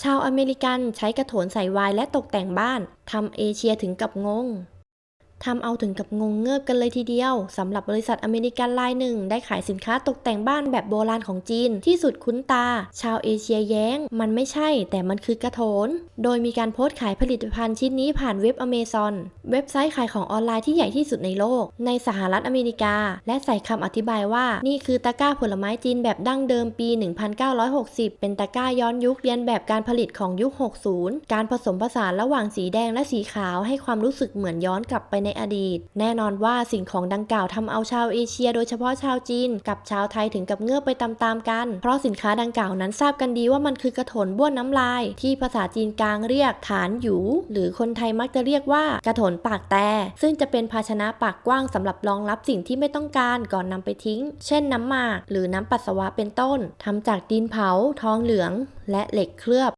ชาวอเมริกันใช้กระโถนใส่วายและตกแต่งบ้านทำเอเชียถึงกับงง ทำเอาถึงกับงงเงิบกันเลยทีเดียวสำหรับบริษัทอเมริกันรายหนึ่ง ได้ขายสินค้าตกแต่งบ้านแบบโบราณของจีน ที่สุดคุ้นตา ชาวเอเชียแย้ง มันไม่ใช่ แต่มันคือกระโถน โดยมีการโพสต์ขายผลิตภัณฑ์ชิ้นนี้ผ่านเว็บอเมซอนเว็บไซต์ขายของออนไลน์ที่ใหญ่ที่สุดในโลก ในสหรัฐอเมริกา และใส่คำอธิบายว่า นี่คือตะกร้าผลไม้จีนแบบดั้งเดิมปี 1960 เป็นตะกร้าย้อนยุคเรียนแบบการผลิตของยุค 60 การผสมผสานระหว่างสีแดงและสีขาวให้ความรู้สึกเหมือนย้อนกลับไปในอดีต แน่นอนว่าสิ่งของดังกล่าวทำเอาชาวเอเชีย โดยเฉพาะชาวจีน กับชาวไทยถึงกับเงือบไปตามๆกัน เพราะสินค้าดังกล่าวนั้นทราบกันดีว่ามันคือกระถนบ้วนน้ำลาย ที่ภาษาจีนกลางเรียกฐานหยู หรือคนไทยมักจะเรียกว่ากระถนปากแต่ ซึ่งจะเป็นภาชนะปากกว้างสำหรับรองรับสิ่งที่ไม่ต้องการก่อนนำไปทิ้ง เช่นน้ำหมาก หรือน้ำปัสสาวะเป็นต้นทำจากดินเผา ทองเหลือง และเหล็กเคลือบ